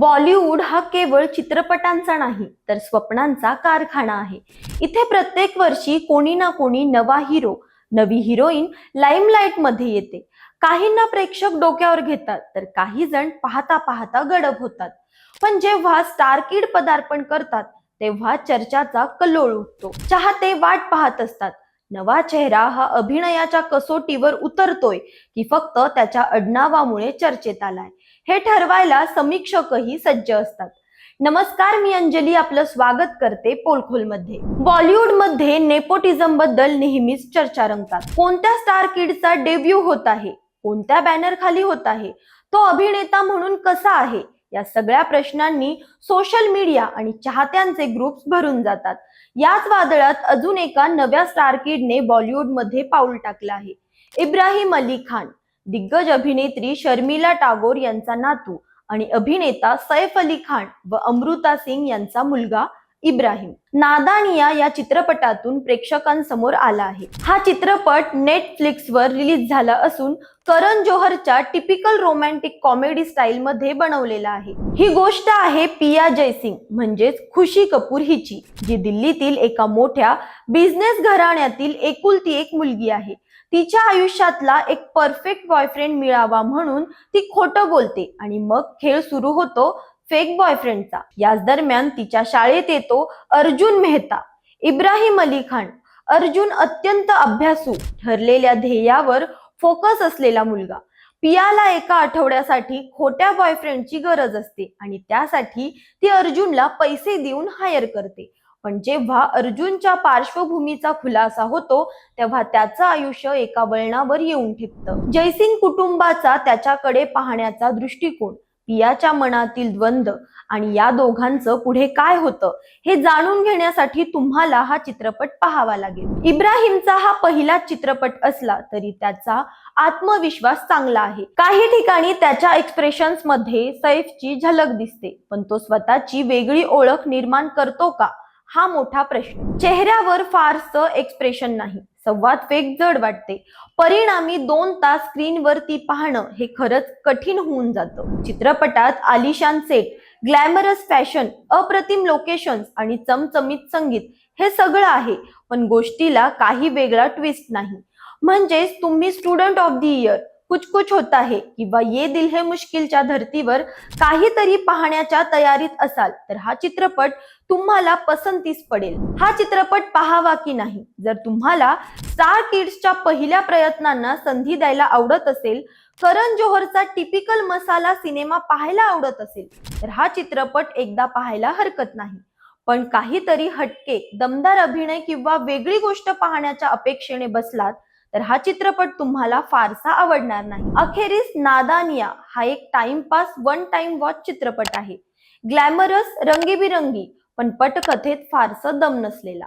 बॉलिवूड हा केवळ चित्रपटांचा नाही तर स्वप्नांचा कारखाना आहे. इथे प्रत्येक वर्षी कोणी ना कोणी नवा हिरो नवी हिरोईन लाईमलाईटमध्ये येते. काहींना प्रेक्षक डोक्यावर घेतात तर काही जण पाहता पाहता गडप होतात. पण जेव्हा स्टार किड पदार्पण करतात तेव्हा चर्चाचा कल्लोळ उठतो. चाहते वाट पाहत असतात. नवा चेहरा हा अभिनयाच्या कसोटीवर उतरतोय की फक्त त्याच्या अडनावामुळे चर्चेत आलाय. हे ठरवायला समीक्षकही सज्ज असतात. नमस्कार मी अंजली आपलं स्वागत करते पोलखोलमध्ये. बॉलिवूडमध्ये नेपोटिझमबद्दल नेहमीच चर्चा रंगतात. कोणत्या स्टार किडचा डेब्यू होत आहे? कोणत्या बॅनर खाली होत आहे? तो अभिनेता म्हणून कसा आहे? या सगळ्या प्रश्नांनी सोशल मीडिया आणि चाहत्यांचे ग्रुप्स भरून जातात. याच वादळात अजून एका नव्या स्टार किडने बॉलिवूडमध्ये पाऊल टाकलं आहे. इब्राहिम अली खान. दिग्गज अभिनेत्री शर्मिला टागोर यांचा नातू आणि अभिनेता सैफ अली खान व अमृता सिंग यांचा मुलगा इब्राहिम. नादानिया या चित्रपटातून प्रेक्षकांसमोर आला आहे. हा चित्रपट नेटफ्लिक्सवर रिलीज झाला असून करण जोहरच्या टिपिकल रोमॅन्टिक कॉमेडी स्टाईल मध्ये बनवलेला आहे. ही गोष्ट आहे पिया जयसिंग म्हणजेच खुशी कपूर हिची जी दिल्लीतील एका मोठ्या बिझनेस घराण्यातील एकुलती एक मुलगी आहे. तिच्या आयुष्यातला एक परफेक्ट बॉयफ्रेंड मिळावा म्हणून ती खोटं बोलते आणि मग खेळ सुरू होतो फेक बॉयफ्रेंडचा. याच दरम्यान तिच्या शाळेत येतो अर्जुन मेहता. इब्राहिम अली खान. अर्जुन अत्यंत अभ्यासू ठरलेल्या ध्येयावर फोकस असलेला मुलगा. पियाला एका आठवड्यासाठी खोट्या बॉयफ्रेंडची गरज असते आणि त्यासाठी ती अर्जुनला पैसे देऊन हायर करते. पण जेव्हा अर्जुनच्या पार्श्वभूमीचा खुलासा होतो तेव्हा त्याचं आयुष्य एका वळणावर येऊन ठेपतं. जयसिंग कुटुंबाचा त्याच्याकडे पाहण्याचा दृष्टिकोन. पियाच्या मनातील द्वंद्व आणि या दोघांचं पुढे काय होतं हे जाणून घेण्यासाठी तुम्हाला हा चित्रपट पाहावा लागेल. इब्राहिमचा हा पहिलाच चित्रपट असला तरी त्याचा आत्मविश्वास चांगला आहे. काही ठिकाणी त्याच्या एक्सप्रेशन्समध्ये सैफची झलक दिसते पण तो स्वतःची वेगळी ओळख निर्माण करतो का? हा मोठा प्रश्न. चेहऱ्यावर फारसं एक्सप्रेशन नाही. संवाद फेक जड वाटते. परिणामी दोन तास स्क्रीनवरती पाहणं हे खरंच कठीण होऊन जातं. चित्रपटात आलिशान सेट ग्लॅमरस फॅशन अप्रतिम लोकेशन्स आणि चमचमीत संगीत हे सगळं आहे पण गोष्टीला काही वेगळा ट्विस्ट नाही. म्हणजेच तुम्ही स्टुडंट ऑफ द इयर कुछ कुछ होता है किंवा ये दिल है मुश्किलच्या धर्तीवर काहीतरी पाहण्याच्या तयारीत असाल तर हा चित्रपट तुम्हाला पसंतीस पडेल. हा चित्रपट पाहावा की नाही? जर तुम्हाला स्टार किड्सच्या पहिल्या प्रयत्नांना संधी द्यायला आवडत असेल करण जोहरचा टिपिकल मसाला सिनेमा पाहायला आवडत असेल तर हा चित्रपट एकदा पाहायला हरकत नाही. पण काहीतरी हटके दमदार अभिनय किंवा वेगळी गोष्ट पाहण्याच्या अपेक्षेने बसलात तर हा चित्रपट तुम्हाला फारसा आवडणार नाही. अखेरीस नादानिया हा एक टाइमपास वन टाइम वॉच चित्रपट आहे. ग्लॅमरस रंगीबिरंगी पण पटकथेत फारसं दम नसलेला.